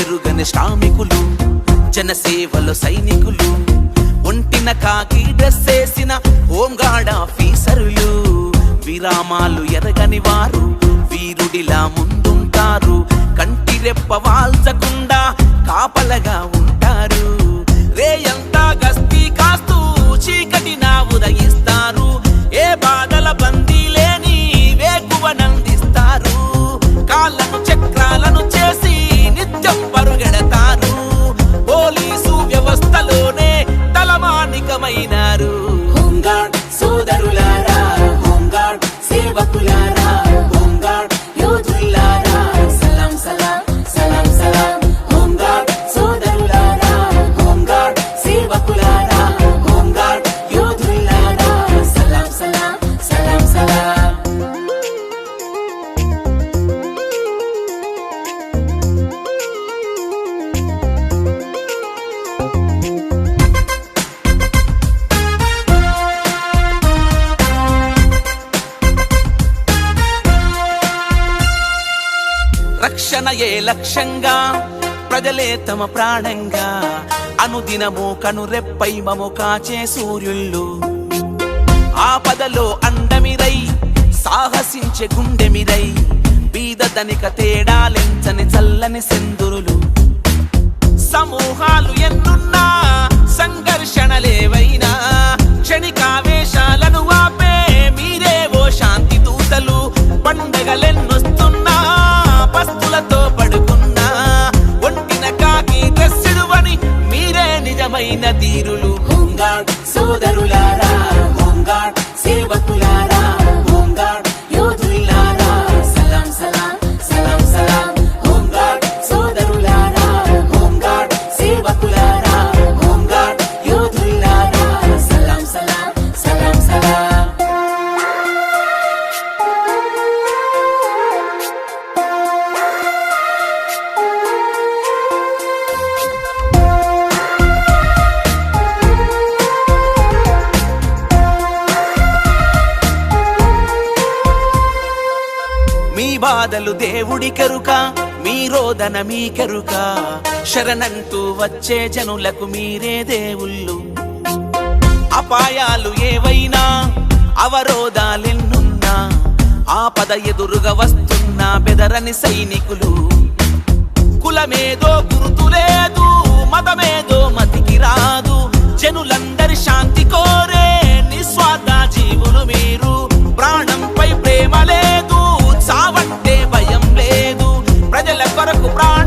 తిరుగని శ్రామికులు జనసేవలో సైనికులు ఒంటిన కాకి డ్రెస్ వేసిన హోంగార్డ్ ఆఫీసరులు విరామాలు ఎరగని వారు వీరుడిలా ముందుంటారు. కంటిరెప్ప వాల్చకుండా కాపలగా రక్షణ ఏ లక్ష్యంగా ప్రజలే తమ ప్రాణంగా. అనుదినము కనురెప్పై మము కాచే సూర్యుళ్ళు. ఆపదలో అండమిరై సాహసించే గుండెమిరై. బీద ధనిక తేడాలెంచని చల్లని సెందురులు. సమూహాలు ఎన్నున్నా సంఘర్షణలేవై ధీరులు హోంగార్డ్ సోదరులారా హోంగార్డ్ సేవకులారా. బాధలు దేవుడి కరుక మీరోదన మీ కెరుక. శరణంటూ వచ్చే జనులకు మీరే దేవుళ్ళు. అపాయాలు ఏవైనా అవరోధాలెన్నున్నా ఆపద ఎదురుగా వస్తున్నా బెదరని సైనికులు. కులమేదో గుర్తులేదు করে কুপড়া